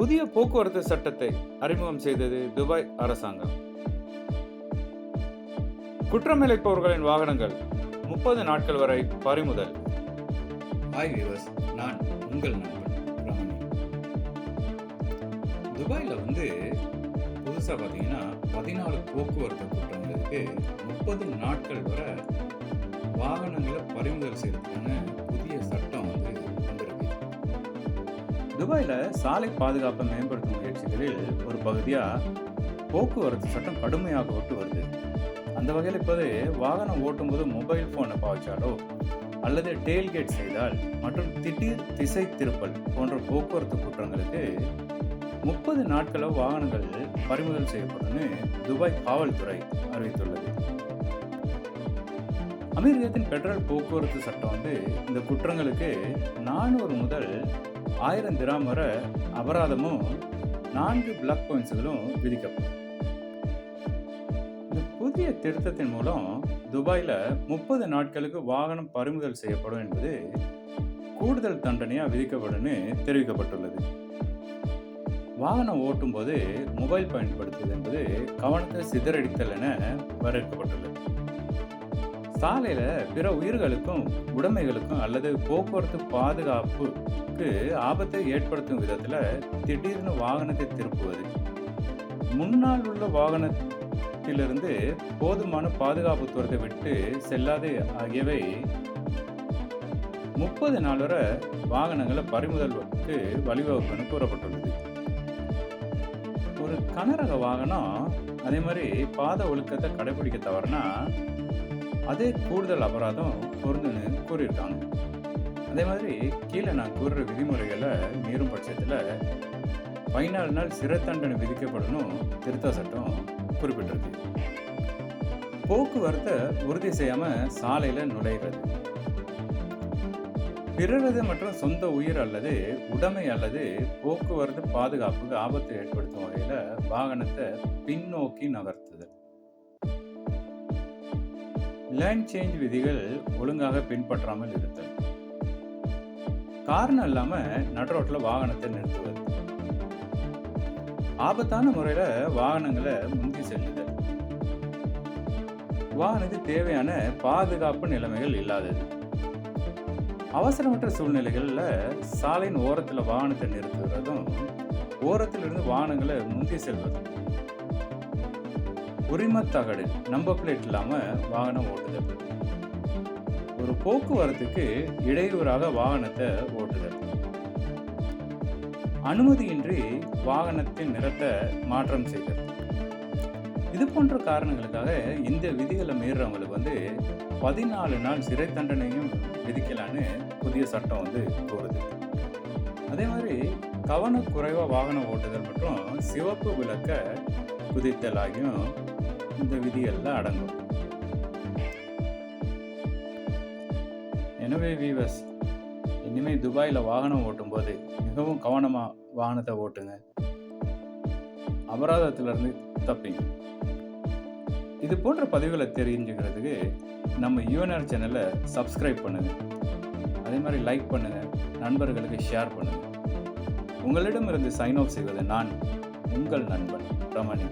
புதிய போக்குவரத்து சட்டத்தை அறிமுகம் செய்தது துபாய் அரசாங்கம். குற்றமிழைப்பவர்களின் வாகனங்கள் முப்பது நாட்கள் வரை பறிமுதல். ஹாய் வியூவர்ஸ் நான் உங்கள் நண்பன் துபாயில் வந்து புதுசாக பார்த்தீங்கன்னா பதினாலு போக்குவரத்து குற்றங்களுக்கு முப்பது நாட்கள் வரை வாகனங்களை பறிமுதல் செய்யறதுக்கான புதிய சட்டம் வந்து துபாயில் சாலை பாதுகாப்பை மேம்படுத்தும் முயற்சிகளில் ஒரு பகுதியா போக்குவரத்து சட்டம் கடுமையாக விட்டு வருது. அந்த வகையில் இப்போது வாகனம் ஓட்டும்போது மொபைல் ஃபோனை பாய்ச்சாலோ அல்லது டெயில்கேட் செய்தால் மற்றும் திடீர் திசை திருப்பல் போன்ற போக்குவரத்து குற்றங்களுக்கு முப்பது நாட்கள வாகனங்கள் பறிமுதல் செய்யப்படும்னு துபாய் காவல்துறை அறிவித்துள்ளது. அமெரிக்கத்தின் பெட்ரோல் போக்குவரத்து சட்டம் வந்து இந்த குற்றங்களுக்கு நானூறு முதல் ஆயிரம் திராம் வர அபராதமும் நான்கு பிளாக் பாயிண்ட்ஸுகளும் விதிக்கப்படும். இந்த புதிய திருத்தத்தின் மூலம் துபாயில் முப்பது நாட்களுக்கு வாகனம் பறிமுதல் செய்யப்படும் என்பது கூடுதல் தண்டனையாக விதிக்கப்படும்னு தெரிவிக்கப்பட்டுள்ளது. வாகனம் ஓட்டும்போது மொபைல் பயன்படுத்துவது என்பது கவனத்தை சிதறடித்தல் என வரையறுக்கப்பட்டுள்ளது. சாலையில் பிற உயிர்களுக்கும் உடைமைகளுக்கும் அல்லது போக்குவரத்து பாதுகாப்புக்கு ஆபத்தை ஏற்படுத்தும் விதத்தில் திடீர்னு வாகனத்தை திருப்புவது. முன்னால் உள்ள வாகனத்திலிருந்து போதுமான பாதுகாப்பு தூரத்தை விட்டு செல்லாது ஆகியவை முப்பது நாள் வரை வாகனங்களை பறிமுதல்வதற்கு வழிவகுப்புன்னு கூறப்பட்டுள்ளது. ஒரு கனரக வாகனம் அதே மாதிரி பாத ஒழுக்கத்தை கடைபிடிக்க தவறுனா அதே கூடுதல் அபராதம் பொருந்துன்னு கூறியிருக்காங்க. அதே மாதிரி கீழே நான் கூறுற விதிமுறைகளை மீறும் பட்சத்தில் பதினாலு நாள் சிறை தண்டனை விதிக்கப்படணும் திருத்த சட்டம் குறிப்பிட்டிருக்கு. போக்குவரத்தை உறுதி செய்யாமல் சாலையில் நுழைகிறது பிறரது மற்றும் சொந்த உயிர் அல்லது உடைமை அல்லது போக்குவரத்து பாதுகாப்புக்கு ஆபத்தை ஏற்படுத்தும் வகையில் வாகனத்தை பின்னோக்கி நகர்த்துதல். லேண்ட் சேஞ்ச் விதிகள் ஒழுங்காக பின்பற்றாமல் இருத்தல். காரணம் இல்லாமல் நடுரோட்டில் வாகனத்தை நிறுத்துவது ஆபத்தான முறையில் வாகனங்களை முந்தி செல்லுதல். வாகனத்துக்கு தேவையான பாதுகாப்பு நிலைமைகள் இல்லாதது. அவசரமற்ற சூழ்நிலைகளில் சாலையின் ஓரத்தில் வாகனத்தை நிறுத்துவதும் ஓரத்திலிருந்து வாகனங்களை முந்தி செல்வதும். உரிமத்தகடு நம்பர் பிளேட் இல்லாமல் வாகனம் ஓட்டுதல். ஒரு போக்குவரத்துக்கு இடையூறாக வாகனத்தை ஓட்டுதல். அனுமதியின்றி வாகனத்தின் நிறத்தை மாற்றம் செய்தல். இது போன்ற காரணங்களுக்காக இந்த விதிகளை மீறுறவங்களுக்கு வந்து பதினாலு நாள் சிறை தண்டனையும் விதிக்கலான்னு புதிய சட்டம் வந்து கூறுது. அதே மாதிரி கவனக்குறைவாக வாகனம் ஓட்டுதல் மற்றும் சிவப்பு விளக்க புதித்தலாகியும் இந்த விதிகளில் அடங்கும். எனவே வீவர்ஸ் இனிமேல் துபாயில் வாகனம் ஓட்டும்போது மிகவும் கவனமாக வாகனத்தை ஓட்டுங்க. அபராதத்திலிருந்து தப்பிங்க. இது போன்ற பதிவுகளை தெரிஞ்சுக்கிறதுக்கு நம்ம யூஎன்ஆர் சேனலை சப்ஸ்கிரைப் பண்ணுங்கள் அதே மாதிரி லைக் பண்ணுங்கள் நண்பர்களுக்கு ஷேர் பண்ணுங்கள் உங்களிடமிருந்து சைன் ஆஃப் செய்வது நான். உங்கள் நண்பன் ரமணி